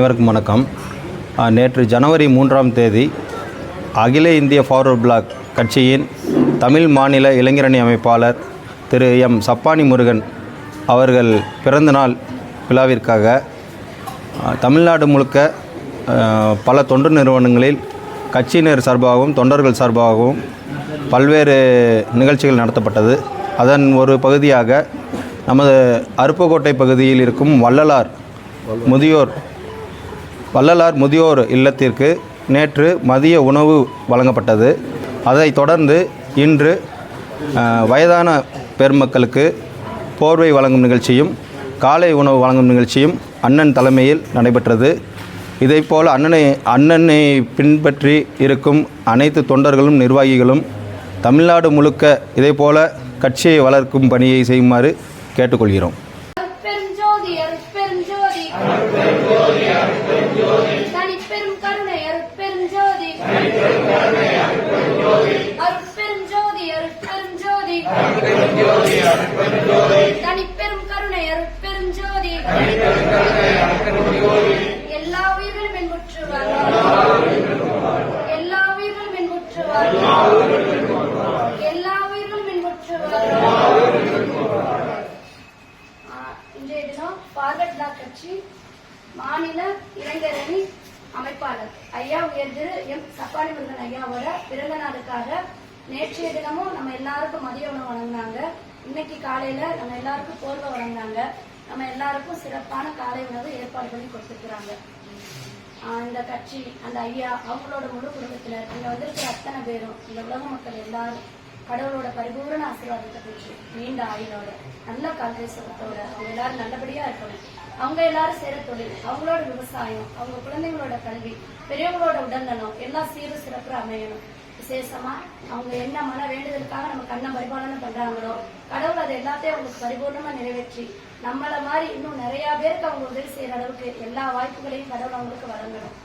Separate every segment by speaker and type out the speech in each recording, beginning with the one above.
Speaker 1: அனைவருக்கும் வணக்கம். நேற்று ஜனவரி மூன்றாம் தேதி அகில இந்திய ஃபார்வர்ட் பிளாக் கட்சியின் தமிழ் மாநில இளைஞரணி அமைப்பாளர் திரு எம் சப்பானி முருகன் அவர்கள் பிறந்தநாள் விழாவிற்காக தமிழ்நாடு முழுக்க பல தொண்டு நிறுவனங்களில் கட்சியினர் சார்பாகவும் தொண்டர்கள் சார்பாகவும் பல்வேறு நிகழ்ச்சிகள் நடத்தப்பட்டது. அதன் ஒரு பகுதியாக நமது அருப்புக்கோட்டை பகுதியில் இருக்கும் வள்ளலார் முதியோர் வள்ளலார் முதியோர் இல்லத்திற்கு நேற்று மதிய உணவு வழங்கப்பட்டது. அதைத் தொடர்ந்து இன்று வயதான பெருமக்களுக்கு போர்வை வழங்கும் நிகழ்ச்சியும் காலை உணவு வழங்கும் நிகழ்ச்சியும் அண்ணன் தலைமையில் நடைபெற்றது. இதைப்போல் அண்ணனை அண்ணனை பின்பற்றி இருக்கும் அனைத்து தொண்டர்களும் நிர்வாகிகளும் தமிழ்நாடு முழுக்க இதேபோல கட்சியை வளர்க்கும் பணியை செய்யுமாறு கேட்டுக்கொள்கிறோம்.
Speaker 2: ஜோதி அருட்பெரும் ஜோதி. தனிப்பெரும் கருணை அருட்பெரும் ஜோதி. அருட்பெரும் ஜோதி அருட்பெரும் ஜோதி. தனிப்பெரும் கருணை அருட்பெரும் ஜோதி. எல்லா உயிர்களும் இன்புற்றுவார் எல்லா உயிர்களும் இன்புற்றுவார் எல்லா உயிர்களும் இன்புற்றுவார் ஆஹ் இன்றைய தினம் பார்வர்ட் பிளாக் கட்சி மாநில இளைஞரணி அமைப்பாளர். ஐயா உயர் திரு எம் சப்பானி முருகன் ஐயாவோட பிறந்த நாளுக்காக நேற்றைய தினமும் நம்ம எல்லாருக்கும் மதிய உணவு வழங்கினாங்க. இன்னைக்கு காலையில நம்ம எல்லாருக்கும் போர்வை வழங்கினாங்க. நம்ம எல்லாருக்கும் சிறப்பான காலை உணவு ஏற்பாடு பண்ணி கொடுத்துருக்குறாங்க ஆஹ் கட்சி அந்த ஐயா அவங்களோட முழு குடும்பத்தினர் இங்க வந்திருக்கிற அத்தனை பேரும் இந்த உலக மக்கள் எல்லாரும் கடவுளோட பரிபூரண ஆசீர்வாதத்தை பெற்று நீண்ட ஆயுளோட நல்ல கல்வி சுகத்தோட அவங்க எல்லாரும் நல்லபடியா இருக்கணும். அவங்க எல்லாரும் சேர தொழில் அவங்களோட விவசாயம் அவங்க குழந்தைங்களோட கல்வி பெரியவங்களோட உடல்நலம் எல்லாம் சீரும் சிறப்பு அமையணும். விசேஷமா அவங்க என்ன மன வேண்டுதலுக்காக நம்ம கண்ணை பரிபாலனை பண்றாங்களோ கடவுள் அதை எல்லாத்தையும் அவங்களுக்கு பரிபூர்ணமா நிறைவேற்றி நம்மள மாதிரி இன்னும் நிறைய பேருக்கு அவங்க உதவி செய்யற அளவுக்கு எல்லா வாய்ப்புகளையும் கடவுள் அவங்களுக்கு வழங்கணும்.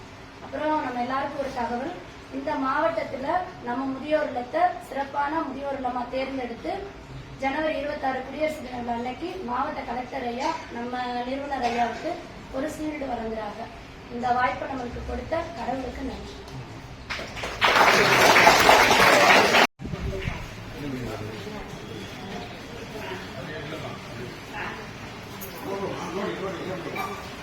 Speaker 2: அப்புறம் நம்ம எல்லாருக்கும் ஒரு தகவல் இந்த மாவட்டத்துல நம்ம முதியோர் இல்லத்தை சிறப்பான முதியோர் இல்லமாக தேர்ந்தெடுத்து ஜனவரி இருபத்தாறு குடியரசு தின அன்னைக்கு மாவட்ட கலெக்டர் ஐயா நம்ம நிறுவனர் ஐயாவுக்கு ஒரு சீல்டு வழங்குறாங்க இந்த வாய்ப்பை நம்மளுக்கு கொடுத்த கடவுளுக்கு நன்றி Thank you.